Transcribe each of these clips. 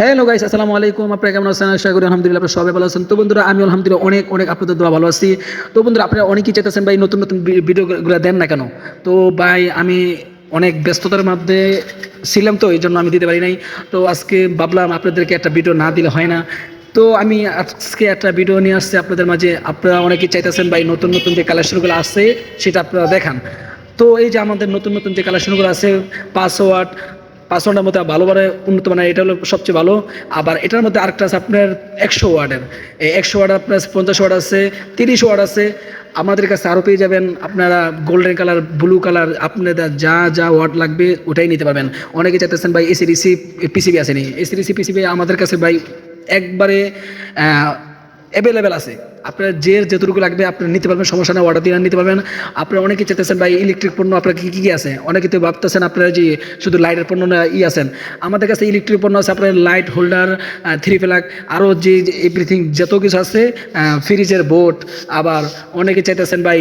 Hello guys আসসালামু আলাইকুম। আপনারা কেমন আছেন? আশা করি আলহামদুলিল্লাহ আপনারা সবাই ভালো আছেন। তো বন্ধুরা, আমি আলহামদুলিল্লাহ অনেক অনেক আপনাদের দোয়া ভালো আছি। তো বন্ধুরা, আপনারা অনেকেই চাইতেছেন ভাই নতুন নতুন ভিডিওগুলো দেন না কেন? তো ভাই, আমি অনেক ব্যস্ততার মধ্যে ছিলাম তো এই জন্য আমি দিতে পারি নাই। তো আজকে ভাবলাম আপনাদেরকে একটা ভিডিও না দিলে হয় না। তো আমি আজকে একটা ভিডিও নিয়ে আসছি আপনাদের মাঝে। আপনারা অনেকেই চাইতেছেন ভাই নতুন নতুন যে কালেকশনগুলো আছে, সেটা আপনারা দেখান। তো এই যে আমাদের নতুন নতুন যে কালেকশনগুলো আছে পাসওয়ার্ড পাঁচশোটার মধ্যে ভালো মানে উন্নত মানের, এটা হলো সবচেয়ে ভালো। আবার এটার মধ্যে আরেকটা আছে আপনার একশো ওয়ার্ডের। এই একশো ওয়ার্ড আপনার পঞ্চাশ ওয়ার্ড আছে, তিরিশ ওয়ার্ড আছে। আমাদের কাছে আরও পেয়ে যাবেন আপনারা গোল্ডেন কালার ব্লু কালার আপনাদের যা যা ওয়ার্ড লাগবে ওটাই নিতে পারবেন। অনেকে চাইতেছেন ভাই এসি রিসি পিসিবি আসেনি। এসি রিসি পিসিবি আমাদের কাছে ভাই একবারে অ্যাভেলেবেল আছে। আপনার যে যেটুকু লাগবে আপনি নিতে পারবেন, সমস্যা না অর্ডার দিয়ে নিতে পারবেন। আপনারা অনেকে চেতেছেন, ভাই ইলেকট্রিক পণ্য আপনার কী কী আছে? অনেকে তো ভাবতেছেন আপনারা যে শুধু লাইটের পণ্য না, ই আছেন। আমাদের কাছে ইলেকট্রিক পণ্য আছে, আপনার লাইট হোল্ডার থ্রি ফ্ল্যাগ আরও যে এভরিথিং যত কিছু আছে ফ্রিজের বোট আবার অনেকে চেতেছেন ভাই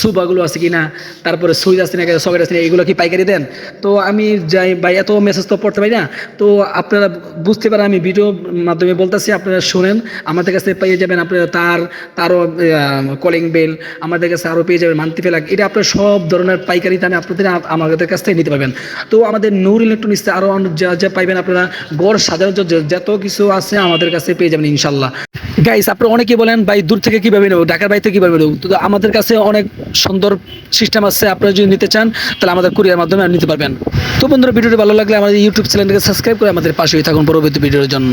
সুপাগুলো আছে কিনা, তারপরে সুইচ আছে না সকেট আছে না, এগুলো কি পাইকারি দেন? তো আমি যাই, ভাই, এত মেসেজ তো পড়তে পারি না। তো আপনারা বুঝতে পারেন, আমি ভিডিও মাধ্যমে বলতেছি, আপনারা শোনেন, আমাদের কাছে পেয়ে যাবেন আপনারা তার, তারও কলিং বেল আমাদের কাছে আরও পেয়ে যাবেন মান্তি ফেলাক এটা আপনার সব ধরনের পাইকারি দামে আপনাদের আমাদের কাছ থেকে নিতে পারবেন। তো আমাদের নূর ইলেকট্রনিক্সে আরও যা যা পাইবেন আপনারা, গড় জন্য যত কিছু আছে আমাদের কাছে পেয়ে যাবেন ইনশাল্লাহ। গাইস আপনি অনেকে বলেন, ভাই, দূর থেকে কীভাবে নেব? ঢাকার থেকে কীভাবে নেব? তো আমাদের কাছে অনেক সুন্দর সিস্টেম আছে। আপনারা যদি নিতে চান, তাহলে আমাদের কুরিয়ার মাধ্যমে নিতে পারবেন। তো বন্ধুরা, ভিডিওটি ভালো লাগলে আমাদের ইউটিউব চ্যানেলটাকে সাবস্ক্রাইব করে আমাদের পাশেই থাকুন পরবর্তী ভিডিওর জন্য।